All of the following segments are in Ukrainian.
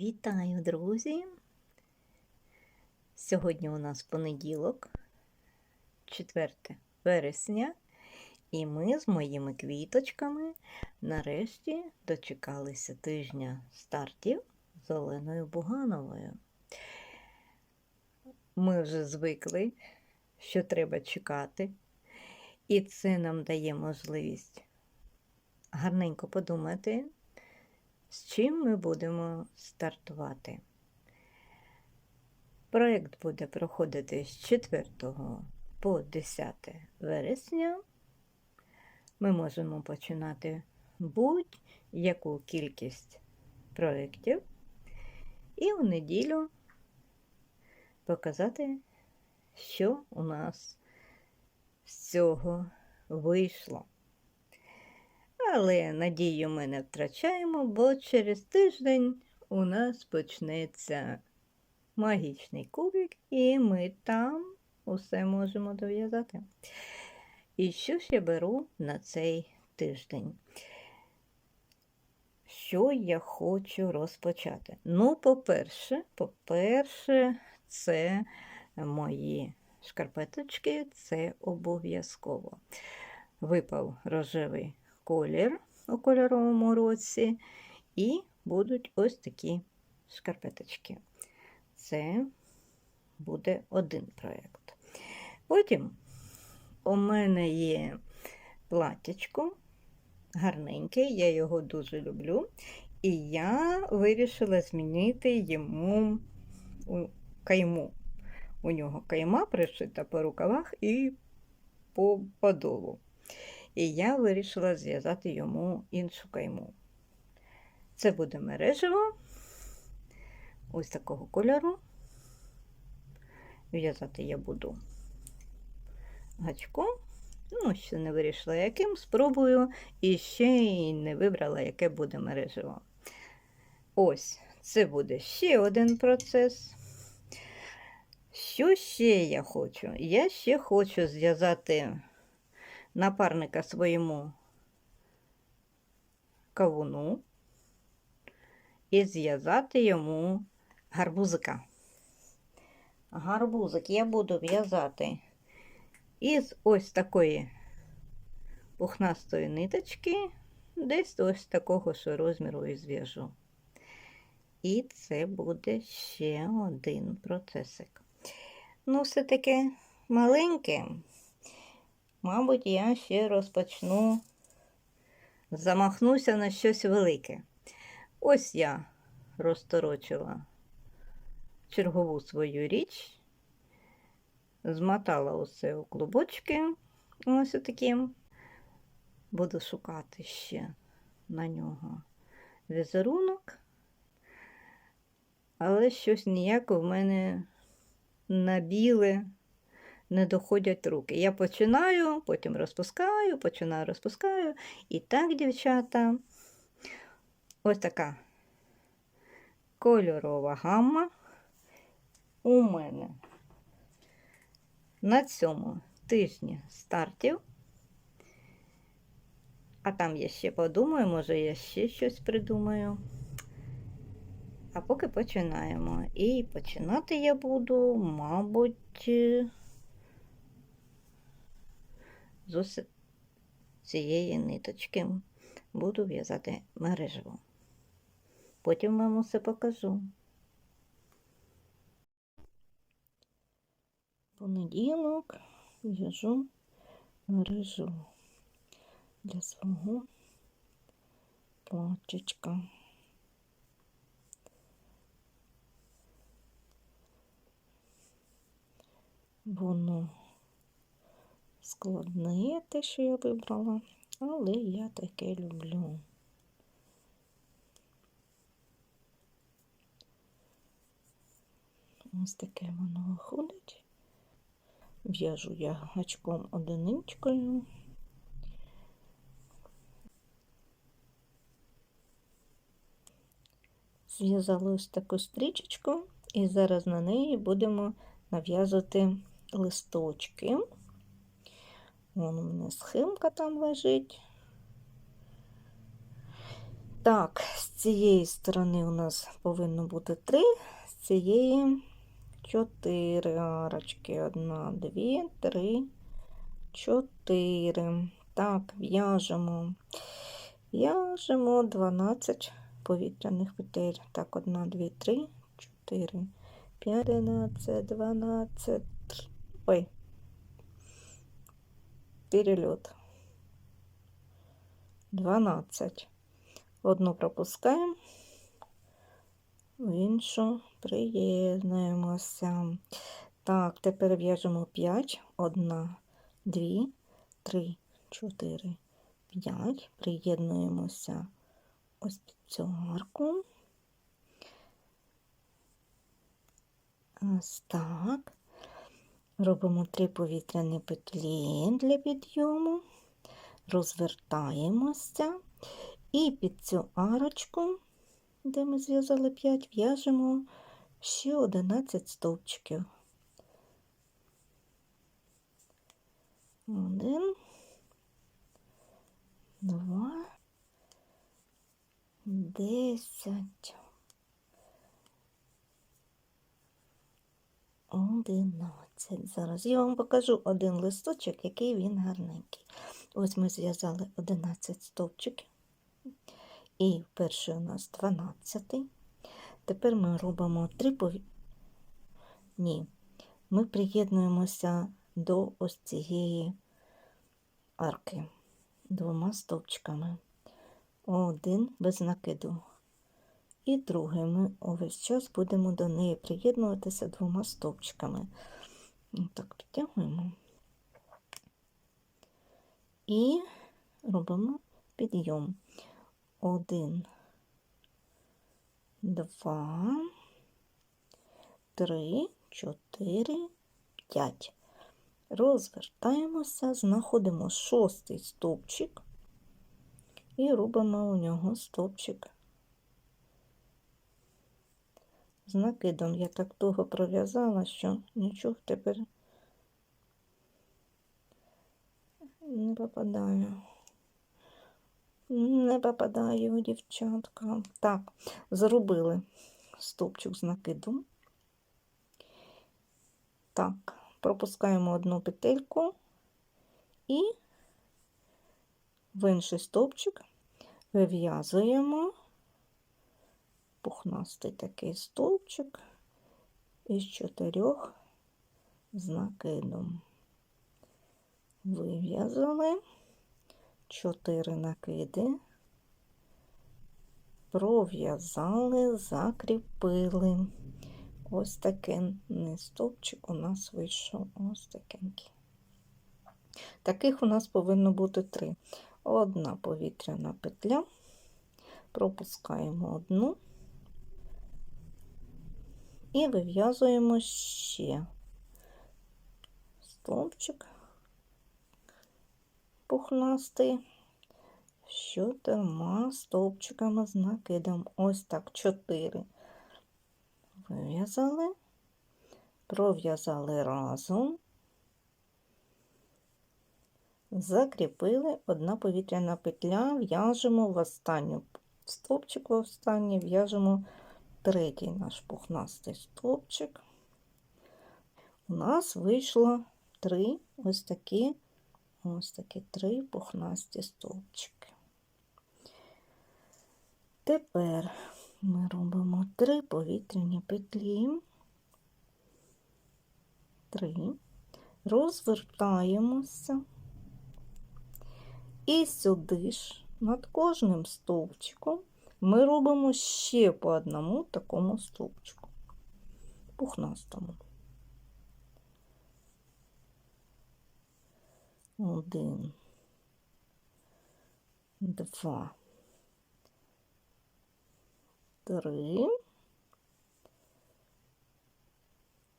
Вітаю, друзі! Сьогодні у нас понеділок, 4 вересня, і ми з моїми квіточками нарешті дочекалися тижня стартів з Оленою Бугановою. Ми вже звикли, що треба чекати, і це нам дає можливість гарненько подумати з чим ми будемо стартувати. Проєкт буде проходити з 4 по 10 вересня. Ми можемо починати будь-яку кількість проєктів і в неділю показати, що у нас з цього вийшло. Але надію ми не втрачаємо, бо через тиждень у нас почнеться магічний кубик, і ми там усе можемо дов'язати. І що ж я беру на цей тиждень? Що я хочу розпочати? Ну, по-перше, по-перше, це мої шкарпеточки, це обов'язково. Випав рожевий колір у кольоровому році, і будуть ось такі шкарпеточки. Це буде один проєкт. Потім у мене є платячко, гарненьке, я його дуже люблю. І я вирішила змінити йому кайму. У нього кайма пришита по рукавах і по подолу. І я вирішила зв'язати йому іншу кайму. Це буде мережево, ось такого кольору. В'язати я буду гачком. Ну, ще не вирішила, яким, спробую, і ще й не вибрала, яке буде мережево. Ось, це буде ще один процес. Що ще я хочу? Я ще хочу зв'язати напарника своєму кавуну і зв'язати йому гарбузика. Гарбузик я буду в'язати із ось такої пухнастої ниточки, десь ось такого ж розміру і зв'яжу. І це буде ще один процесик. Ну, все таки маленьке. Мабуть, я ще розпочну, замахнуся на щось велике. Ось я розторочила чергову свою річ, змотала усе у клубочки, ось таким. Буду шукати ще на нього візерунок, але щось ніяк в мене на біле не доходять руки. Я починаю, потім розпускаю, починаю, розпускаю. І так, дівчата, ось така кольорова гамма у мене на цьому тижні стартів. А там я ще подумаю, може, я ще щось придумаю. А поки починаємо. І починати я буду, мабуть, з цієї ниточки буду в'язати мережево. Потім вам усе покажу. Понеділок в'яжу мережу для свого платічка. Воно складне те, що я вибрала, але я таке люблю. Ось таке воно виходить. В'яжу я гачком одиничкою. Зв'язала ось таку стрічечку, і зараз на неї будемо нав'язувати листочки. Вон у мене схемка там лежить. Так, з цієї сторони у нас повинно бути 3, з цієї 4 арочки. 1, 2, 3, 4. Так, в'яжемо. В'яжемо 12 повітряних петель. Так, 1, 2, 3, 4, 5, 11, 12. Ой. Перельот. 12. Одну пропускаємо, в іншу приєднуємося. Так, тепер в'яжемо 5, 1, 2, 3, 4, 5. Приєднуємося ось під цю арку. Ось так. Робимо три повітряні петлі для підйому, розвертаємося і під цю арочку, де ми зв'язали 5, в'яжемо ще 11 стовпчиків. Один, два, десять. Одинадцять. Зараз я вам покажу один листочок, який він гарненький. Ось ми зв'язали 11 стовпчиків. І перший у нас 12. Тепер ми робимо три пові... Ні, ми приєднуємося до ось цієї арки двома стовпчиками. Один без накиду. І другий ми увесь час будемо до неї приєднуватися двома стовпчиками. Так, підтягуємо і робимо підйом. Один, два, три, чотири, п'ять. Розвертаємося, знаходимо шостий стовпчик і робимо у нього стовпчик з накидом. Я так довго пров'язала, що нічого тепер не попадаю. Не попадаю, дівчатка. Так, зробили стовпчик з накидом. Так, пропускаємо одну петельку і в інший стовпчик вив'язуємо пухнастий такий стовпчик із чотирьох з накидом. Вив'язали. 4 накиди, пров'язали, закріпили. Ось такий стовпчик у нас вийшов ось такенький. Таких у нас повинно бути три. Одна повітряна петля, пропускаємо одну і вив'язуємо ще стовпчик пухнастий, з чотирма стовпчиками з накидом. Ось так, чотири. Вив'язали, пров'язали разом, закріпили одна повітряна петля, в'яжемо в останню стовпчик в останній, в'яжемо третій наш пухнастий стовпчик. У нас вийшло три ось такі Ось такі три пухнасті стовпчики. Тепер ми робимо три повітряні петлі, три, розвертаємося і сюди ж над кожним стовпчиком ми робимо ще по одному такому стовпчику, пухнастому. Один, два, три,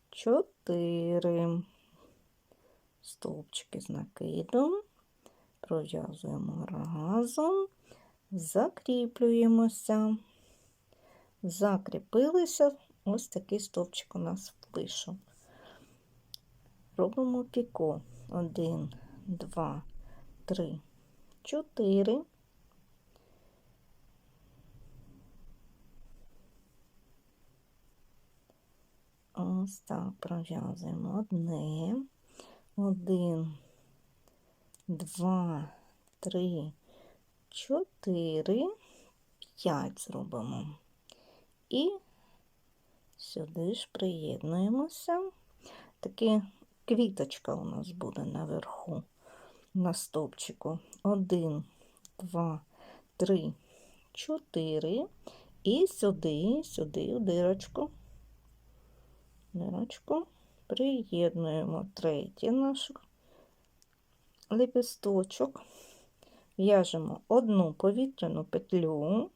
чотири. Стовпчики з накидом, пров'язуємо разом, закріплюємося, закріпилися, ось такий стовпчик у нас вийшов. Робимо піко. 1, 2, 3, 4. Ось так пров'язуємо одне, один, два, три, чотири, п'ять зробимо. І сюди ж приєднуємося. Таке квіточка у нас буде наверху на стовпчику. Один, два, три, чотири. І сюди, сюди, у дирочку. Дирочку. Приєднуємо третій наш лепесточок. В'яжемо одну повітряну петлю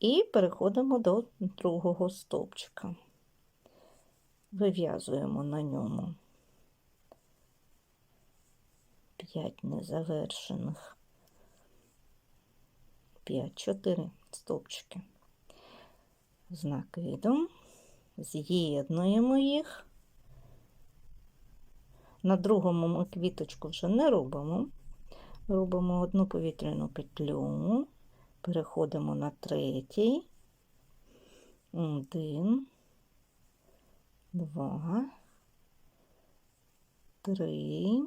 і переходимо до другого стовпчика. Вив'язуємо на ньому 5 незавершених, 5-4 стовпчики. З накидом з'єднуємо їх. На другому ми квіточку вже не робимо. Робимо одну повітряну петлю, переходимо на третій. Один, два, три,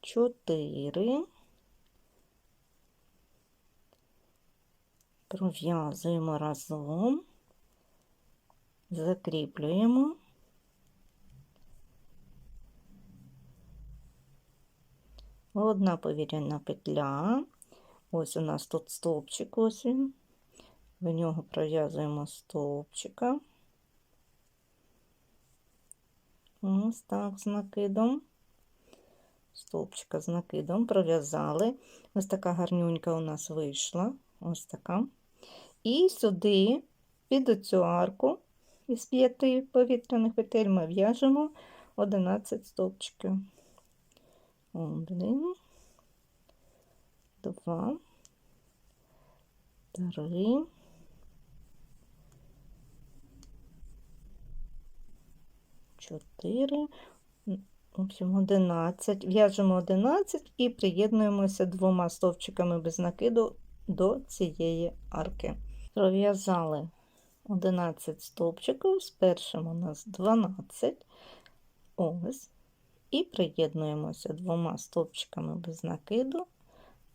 чотири. Пров'язуємо разом, закріплюємо. Одна повітряна петля. Ось у нас тут стовпчик ось він. В нього пров'язуємо стовпчика. Ось так з накидом. Стовпчика з накидом пров'язали. Ось така гарнюнька у нас вийшла. Ось така. І сюди, під оцю арку із п'яти повітряних петель ми в'яжемо 11 стовпчиків. Один, два, три, чотири, в общем, 11. В'яжемо 11 і приєднуємося двома стовпчиками без накиду до цієї арки. Пров'язали 11 стовпчиків, з першим у нас 12. Ось і приєднуємося двома стовпчиками без накиду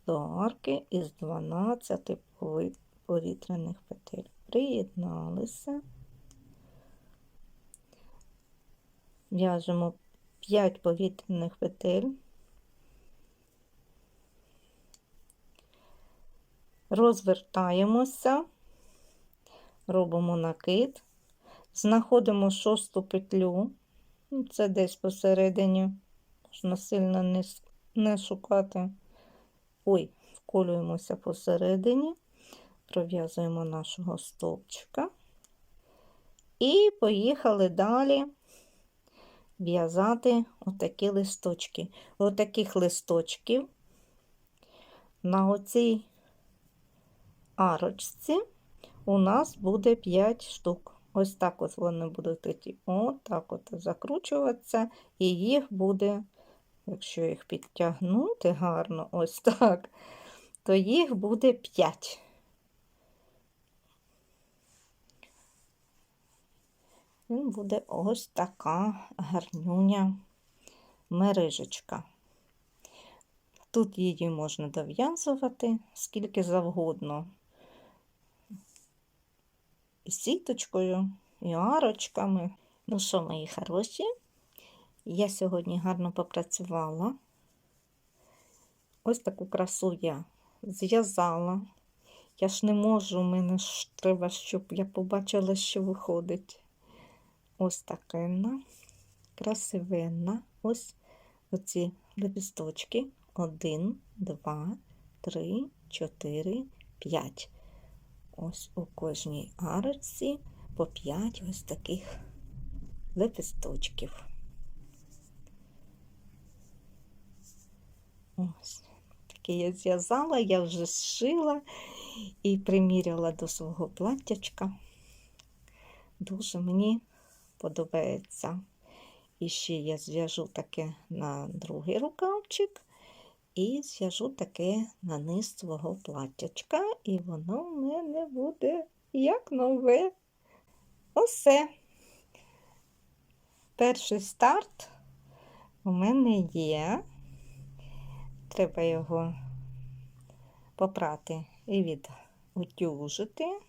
до арки із 12 повітряних петель. Приєдналися, в'яжемо 5 повітряних петель, розвертаємося, робимо накид, знаходимо шосту петлю. Це десь посередині, можна сильно не, не шукати. Ой, вколюємося посередині, пров'язуємо нашого стовпчика. І поїхали далі в'язати отакі листочки. Отаких листочків на оцій арочці у нас буде 5 штук. Ось так от вони будуть тоді отак от закручуватися, і їх буде, якщо їх підтягнути гарно, ось так, то їх буде 5. Він буде ось така гарнюня мережечка. Тут її можна дов'язувати скільки завгодно сіточкою, і арочками. Ну що, мої хороші, я сьогодні гарно попрацювала. Ось таку красу я зв'язала. Я ж не можу, мене ж треба, щоб я побачила, що виходить. Ось така красивенна. Ось оці лепісточки. Один, два, три, чотири, п'ять. Ось у кожній арочці по 5 ось таких лепесточків. Ось таке я зв'язала, я вже зшила і приміряла до свого платтячка. Дуже мені подобається. І ще я зв'яжу таке на другий рукавчик. І зв'яжу таке на низ свого платтячка, і воно в мене буде як нове. Усе. Перший старт у мене є. Треба його попрати і відутюжити.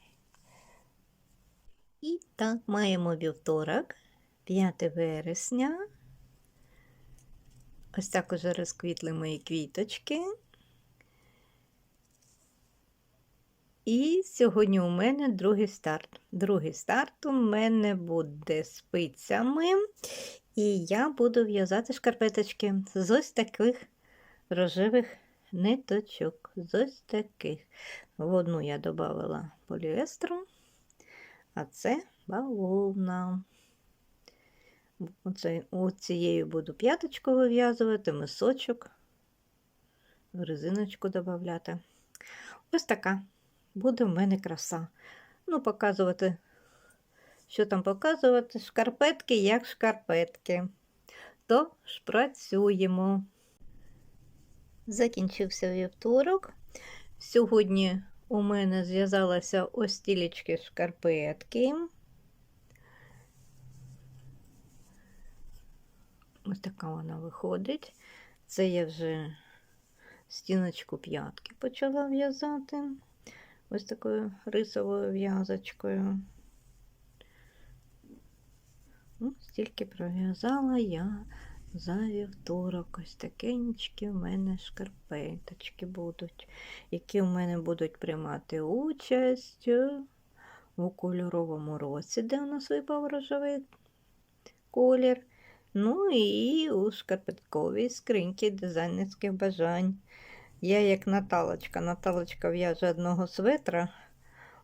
І так, маємо вівторок, 5 вересня. Ось так уже розквітли мої квіточки. І сьогодні у мене другий старт. Другий старт у мене буде спицями, і я буду в'язати шкарпеточки з ось таких рожевих ниточок. З ось таких. В одну я додала поліестру, а це бавовна. Оце, цією буду п'яточку вив'язувати, мисочок, резиночку додати. Ось така буде в мене краса. Ну, показувати, що там показувати, шкарпетки як шкарпетки. Тож працюємо. Закінчився вівторок. Сьогодні у мене зв'язалася ось стілечки шкарпетки. Ось така вона виходить. Це я вже стіночку п'ятки почала в'язати ось такою рисовою в'язочкою. Ну, Стільки пров'язала я за вівторок. Ось такенькі в мене шкарпеточки будуть, які в мене будуть приймати участь у кольоровому році, де у нас випав рожевий колір. Ну і у шкарпетковій скриньці дизайнерських бажань. Я як Наталочка. Наталочка в'яже одного светра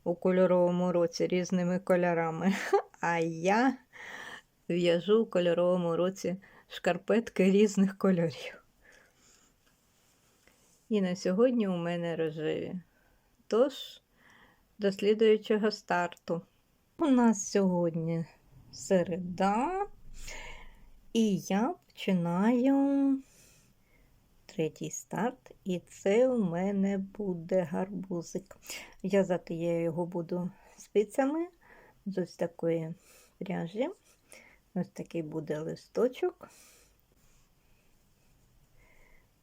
у кольоровому році різними кольорами, а я в'яжу у кольоровому році шкарпетки різних кольорів. І на сьогодні у мене рожеві. Тож, до слідуючого старту. У нас сьогодні середа. І я починаю третій старт, і це у мене буде гарбузик. В'язати я його буду спицями з ось такої пряжі. Ось такий буде листочок.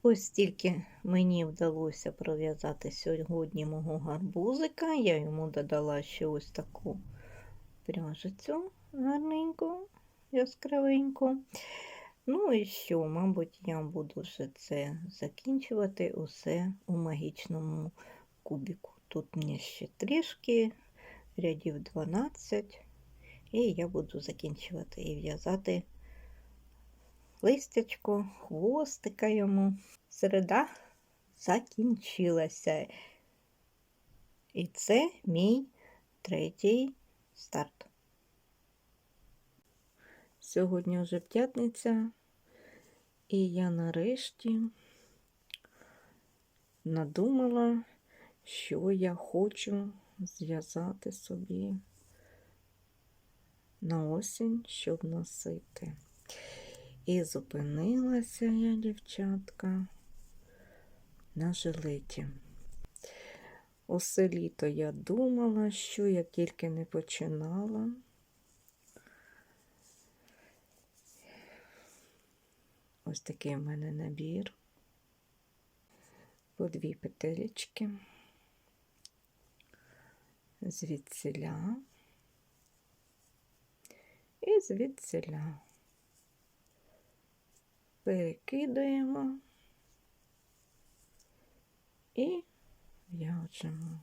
Ось тільки мені вдалося пров'язати сьогодні мого гарбузика. Я йому додала ще ось таку пряжицю гарненьку яскравеньку. Ну і що, мабуть, я буду вже це закінчувати усе у магічному кубіку. Тут мені ще трішки, рядів 12, і я буду закінчувати і в'язати листячко, хвостика йому. Середа закінчилася. І це мій третій старт. Сьогодні вже п'ятниця, і я нарешті надумала, що я хочу зв'язати собі на осінь, щоб носити. І зупинилася я, дівчатка, на жилеті. Усе літо я думала, що я тільки не починала. Ось такий в мене набір, по дві петелечки, звідсіля і звідсіля. Перекидаємо і в'яжемо.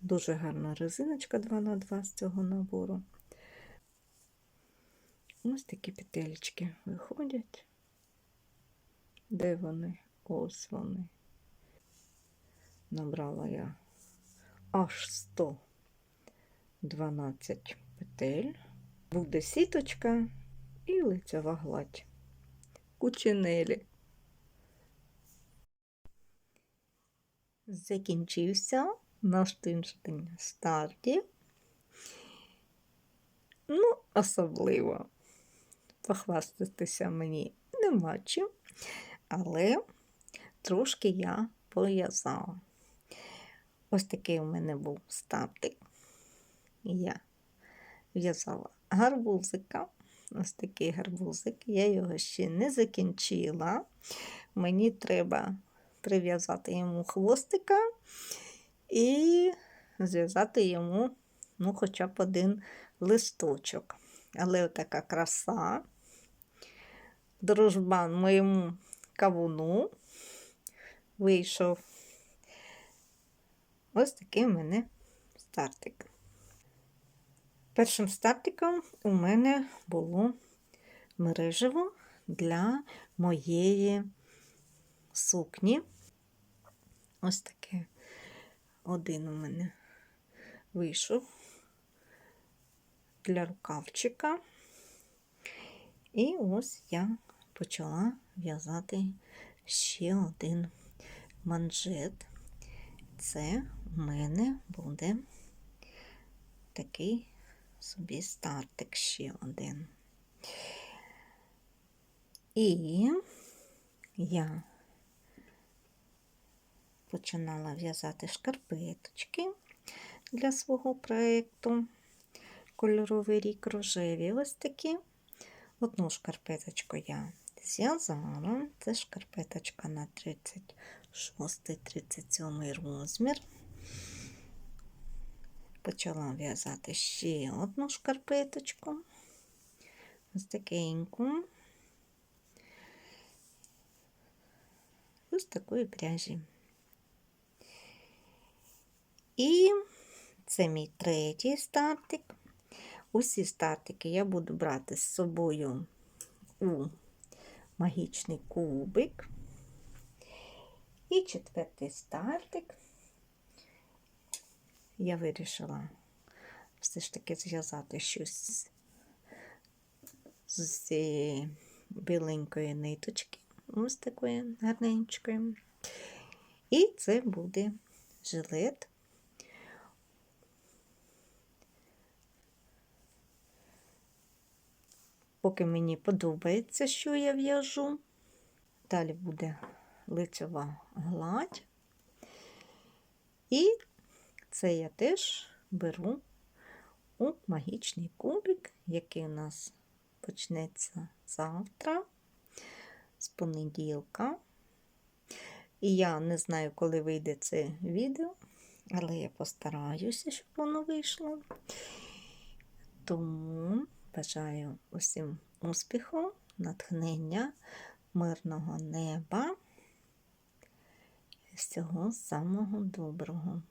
Дуже гарна резиночка 2х2 з цього набору. Ось такі петельки виходять. Де вони? Ось вони. Набрала я аж 112 петель. Буде сіточка і лицева гладь. Кучинелі. Закінчився наш тиждень стартів. Ну, особливо похвастатися мені нема чим, але трошки я пов'язала. Ось такий у мене був стартик. Я в'язала гарбузика. Ось такий гарбузик. Я його ще не закінчила. Мені треба прив'язати йому хвостика і зв'язати йому ну, хоча б один листочок. Але отака краса. Дружбан моєму кавуну вийшов. Ось такий у мене стартик. Першим стартиком у мене було мережево для моєї сукні. Ось таке один у мене вийшов для рукавчика. І ось я почала в'язати ще один манжет. Це у мене буде такий собі стартик ще один. І я починала в'язати шкарпеточки для свого проєкту. Кольоровий рік рожеві ось такі. Одну шкарпеточку я зв'язала. Це шкарпеточка на 36-37 розмір. Почала в'язати ще одну шкарпеточку. Ось такеньку. Ось такої пряжі. І це мій третій стартик. Усі стартики я буду брати з собою у магічний кубик. І четвертий стартик я вирішила все ж таки зв'язати щось з цієї біленької ниточки, ось такої гарненької. І це буде жилет. Поки мені подобається, що я в'яжу. Далі буде лицьова гладь. І це я теж беру у магічний кубик, який у нас почнеться завтра, з понеділка. І я не знаю, коли вийде це відео, але я постараюся, щоб воно вийшло. Тому бажаю усім успіху, натхнення, мирного неба і всього самого доброго.